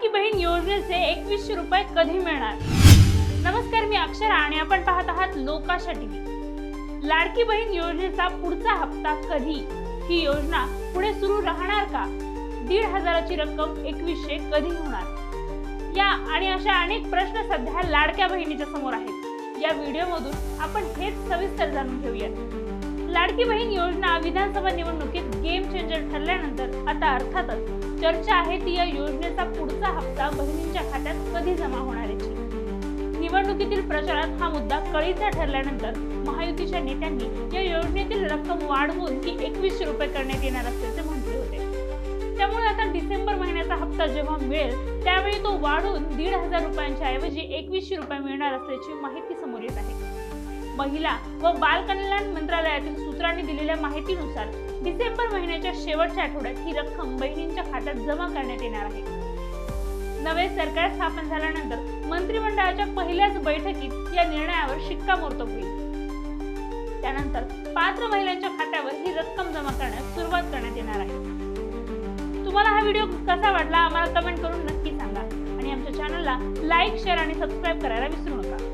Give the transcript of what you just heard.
लाडकी बहीण योजनेचे एकवीसशे रुपये कधी मिळणार? नमस्कार मी अक्षरा आणि आपण पाहत आहात लोकाशा टीव्ही. लाडकी बहीण योजनेचा पुढचा हप्ता कधी? ही योजना पुढे सुरू राहणार का? दीड हजाराची रक्कम एकवीसशे कधी होणार? या आणि अशा अनेक प्रश्न सध्या लाडक्या बहिणीच्या समोर आहेत. या व्हिडिओमधून आपण हेच सविस्तर जाणून घेऊयात. लाडकी बहीण योजना विधानसभा निवडणुकीत गेम चेंजर ठरल्यानंतर आता अर्थातच चर्चा आहे ती या योजनेचा पुढचा हप्ता बहिणींच्या खात्यात कधी जमा होणार याची निवडणुकीतील प्रचारात हा मुद्दा कळीचा ठरल्यानंतर महायुतीच्या नेत्यांनी या योजनेतील रक्कम वाढवून ती एकवीसशे रुपये करण्यात येणार असल्याचे म्हटले होते. त्यामुळे आता डिसेंबर महिन्याचा हप्ता जेव्हा मिळेल त्यावेळी तो वाढून दीड हजार रुपयांच्या ऐवजी एकवीसशे रुपये मिळणार असल्याची माहिती समोर येत आहे. महिला व बाल कल्याण मंत्रालयातील सूत्रांनी दिलेल्या माहितीनुसार डिसेंबर महिन्याच्या शेवटच्या आठवड्यात ही रक्कम बहिणींच्या खात्यात जमा करण्यात येणार आहे. नवे सरकार स्थापन झाल्यानंतर मंत्रिमंडळाच्या पहिल्याच बैठकीत या निर्णयावर शिक्कामोर्तब होईल. त्यानंतर पात्र महिलांच्या खात्यावर ही रक्कम जमा करण्यास सुरुवात करण्यात येणार आहे. तुम्हाला हा व्हिडिओ कसा वाटला आम्हाला कमेंट करून नक्की सांगा आणि आमच्या चॅनलला लाईक शेअर आणि सबस्क्राईब करायला विसरू नका.